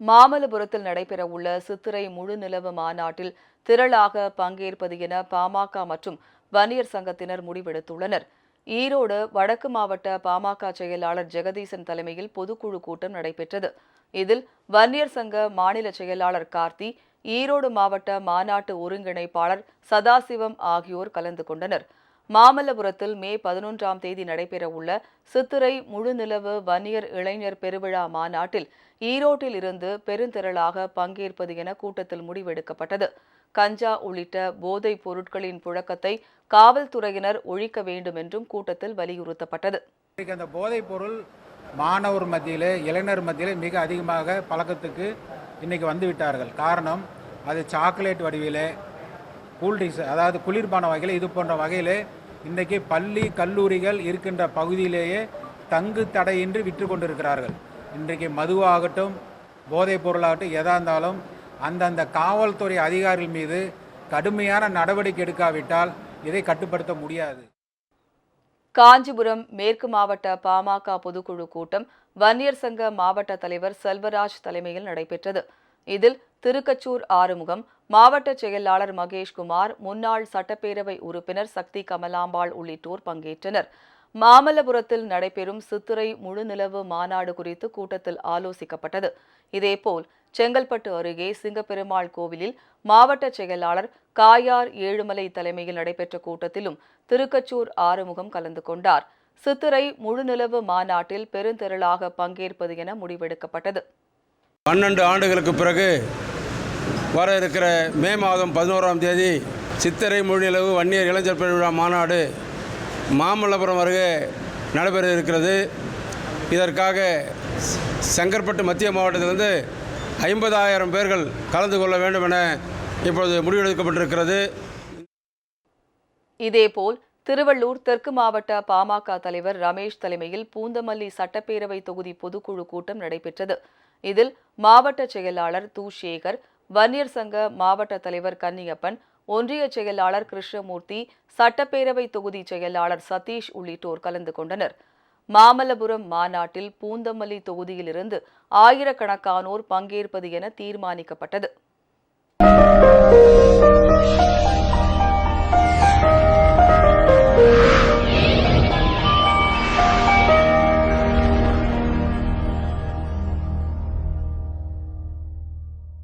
மாமல்லபுரத்தில் நடைபெறவுள்ள சித்திரை முழு நிலவு மாநாட்டில் திரளாக பங்கேற்பது என பாமக மற்றும் வன்னியர் சங்கத்தினர் முடிவெடுத்துள்ளனர். ஈரோடு வடக்கு மாவட்ட பாமக செயலாளர் ஜெகதீசன் தலைமையில் பொதுக்குழு கூட்டம் நடைபெற்றது. இதில் வன்னியர் சங்க மாநில செயலாளர் கார்த்தி ஈரோடு மாவட்ட மாநாட்டு ஒருங்கிணைப்பாளர் சதாசிவம் ஆகியோர் கலந்து கொண்டனர். மாமல்லபுரத்தில் மே பதினொன்றாம் தேதி நடைபெறவுள்ள சித்திரை முழுநிலவு வன்னியர் இளைஞர் பெருவிழா மாநாட்டில் ஈரோட்டில் இருந்து பெருந்திரளாக பங்கேற்பது என கூட்டத்தில் முடிவெடுக்கப்பட்டது. கஞ்சா உள்ளிட்ட போதைப் பொருட்களின் புழக்கத்தை காவல்துறையினர் ஒழிக்க வேண்டும் என்றும் கூட்டத்தில் வலியுறுத்தப்பட்டது. அந்த போதைப் பொருள் மாணவர் மத்தியில் இளைஞர் மத்தியில் மிக அதிகமாக பழக்கத்துக்கு இன்றைக்கி வந்துவிட்டார்கள். காரணம் அது சாக்லேட் வடிவில் கூல்ட்ரிங்க்ஸ் அதாவது குளிர்பான வகையில் இது போன்ற வகையிலே இன்றைக்கி பள்ளி கல்லூரிகள் இருக்கின்ற பகுதியிலேயே தங்கு தடையின்றி விற்று கொண்டிருக்கிறார்கள் இன்றைக்கு மதுவாகட்டும் போதைப் பொருளாகட்டும் எதா இருந்தாலும் அந்தந்த காவல்துறை அதிகாரிகள் மீது கடுமையான நடவடிக்கை எடுக்காவிட்டால் இதை கட்டுப்படுத்த முடியாது. காஞ்சிபுரம் மேற்கு மாவட்ட பாமக பொதுக்குழு கூட்டம் வன்னியர் சங்க மாவட்ட தலைவர் செல்வராஜ் தலைமையில் நடைபெற்றது. இதில் திருக்கச்சூர் ஆறுமுகம் மாவட்ட செயலாளர் மகேஷ்குமார் முன்னாள் சட்டப்பேரவை உறுப்பினர் சக்தி கமலாம்பாள் உள்ளிட்டோர் பங்கேற்றனர். மாமல்லபுரத்தில் நடைபெறும் சித்திரை முழுநிலவு மாநாடு குறித்து கூட்டத்தில் ஆலோசிக்கப்பட்டது. இதேபோல் செங்கல்பட்டு அருகே சிங்கப்பெருமாள் கோவிலில் மாவட்ட செயலாளர் காயார் ஏழுமலை தலைமையில் நடைபெற்ற கூட்டத்திலும் திருக்கச்சூர் ஆறுமுகம் கலந்து கொண்டார். சித்திரை முழுநிலவு மாநாட்டில் பெருந்திரளாக பங்கேற்பது என முடிவெடுக்கப்பட்டது. பன்னெண்டு ஆண்டுகளுக்கு பிறகு வர இருக்கிற மே மாதம் பதினோராம் தேதி சித்திரை மொழிநிலவு வன்னியர் இளைஞர் பெருவிழா மாநாடு மாமல்லபுரம் அருகே நடைபெற இருக்கிறது. இதற்காக செங்கற்பட்டு மத்திய மாவட்டத்திலிருந்து ஐம்பதாயிரம் பேர்கள் கலந்து கொள்ள வேண்டும் என இப்பொழுது முடிவெடுக்கப்பட்டிருக்கிறது. இதேபோல் திருவள்ளூர் தெற்கு மாவட்ட பாமக தலைவர் ரமேஷ் தலைமையில் பூந்தமல்லி சட்டப்பேரவை தொகுதி பொதுக்குழு கூட்டம் நடைபெற்றது. இதில் மாவட்ட செயலாளர் து சேகர் வன்னியர் சங்க மாவட்ட தலைவர் கன்னியப்பன் ஒன்றிய செயலாளர் கிருஷ்ணமூர்த்தி சட்டப்பேரவை தொகுதி செயலாளர் சதீஷ் உள்ளிட்டோர் கலந்து கொண்டனர். மாமல்லபுரம் மாநாட்டில் பூந்தமல்லி தொகுதியிலிருந்து ஆயிரக்கணக்கானோர் பங்கேற்பது என தீர்மானிக்கப்பட்டது.